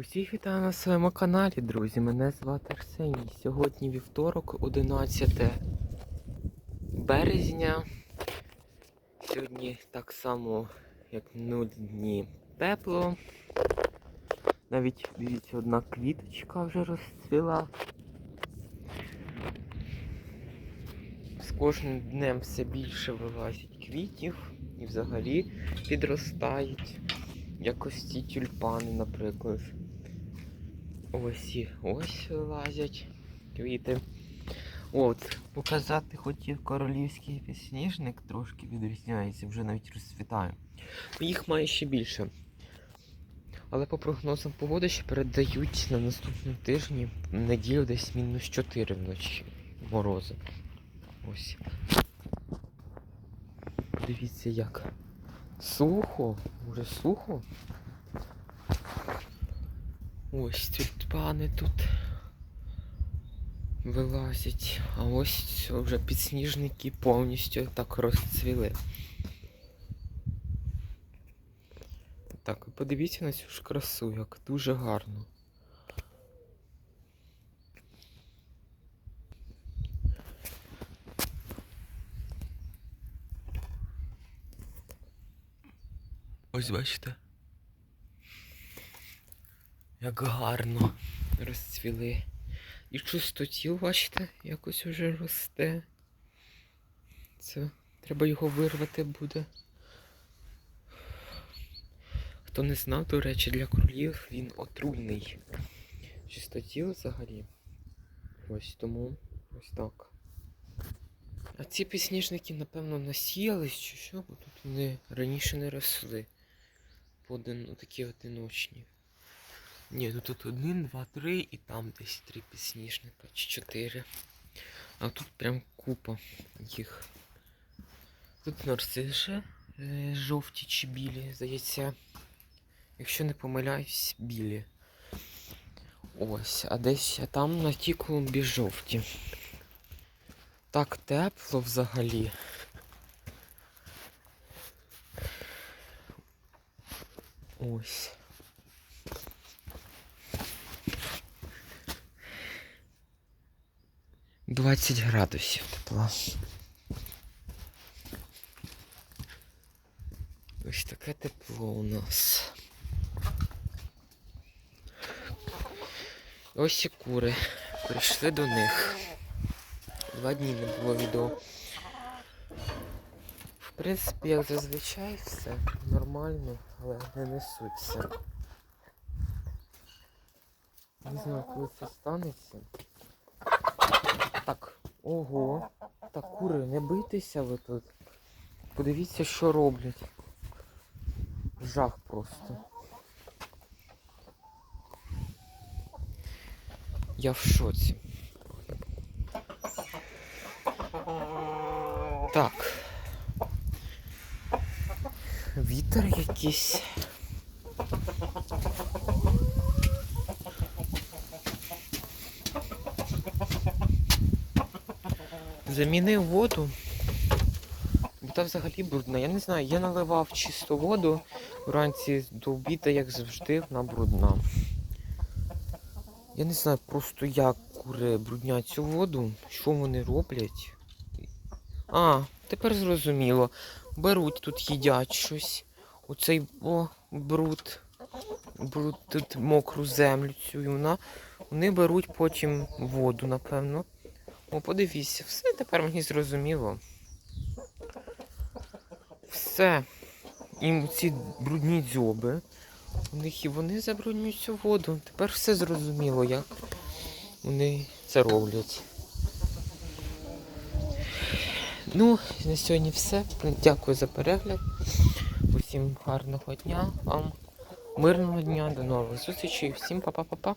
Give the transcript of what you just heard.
Усіх вітаю на своєму каналі, друзі. Мене звати Арсеній. Сьогодні вівторок, 11 березня. Сьогодні так само, як минулі дні, тепло. Навіть дивіться, одна квіточка вже розцвіла. З кожним днем все більше вилазить квітів і взагалі підростають. Якось ці тюльпани, наприклад. Ось і ось вилазять квіти. От, показати хотів королівський підсніжник, трошки відрізняється, вже навіть розцвітає. Їх має ще більше. Але по прогнозам погоди ще передають на наступному тижні неділю десь мінус 4 вночі морози. Ось. Дивіться як. Сухо, уже сухо. Ось тюльпани тут вилазять, а ось вже підсніжники повністю так розцвіли. Так, подивіться на цю ж красу, як дуже гарно. Ось бачите. Як гарно розцвіли. І чистотіл, бачите, якось уже росте. Це треба його вирвати буде. Хто не знав, до речі, для кролів він отруйний. Чистотіл взагалі. Ось тому ось так. А ці підсніжники, напевно, насіялись чи що, бо тут вони раніше не росли. Один, такі одиночні. Ні, ну тут один, два, три і там десь три підсніжника, чи чотири. А тут прям купа їх. Тут нарциси е, жовті чи білі, здається. Якщо не помиляюсь, білі. Ось, а десь а там на тій клумбі жовті. Так тепло взагалі. Ось. Двадцять градусів тепла. Ось таке тепло у нас. Ось і кури. Прийшли до них. Два дні не було відео. В принципі, як зазвичай, все нормально, але не несуться. Не знаю, коли це станеться. Так, ого. Так, кури, не бийтеся ви тут. Подивіться, що роблять. Жах просто. Я в шоці. Так. Вітер якийсь. Замінив воду. Бо та взагалі брудна. Я не знаю, я наливав чисту воду вранці до обіду, як завжди, вона брудна. Я не знаю просто як кури бруднять цю воду, що вони роблять. А, тепер зрозуміло. Беруть тут їдять щось. Оцей о, бруд. Бруд тут мокру землю цю. Вона, вони беруть потім воду, напевно. О, подивіться, все тепер мені зрозуміло. Все. Їм ці брудні дзьоби. У них і вони забруднюють цю воду. Тепер все зрозуміло, як вони це роблять. Ну, на сьогодні все. Дякую за перегляд. Усім гарного дня, вам мирного дня, до нових зустрічей. Всім па-па-па-па.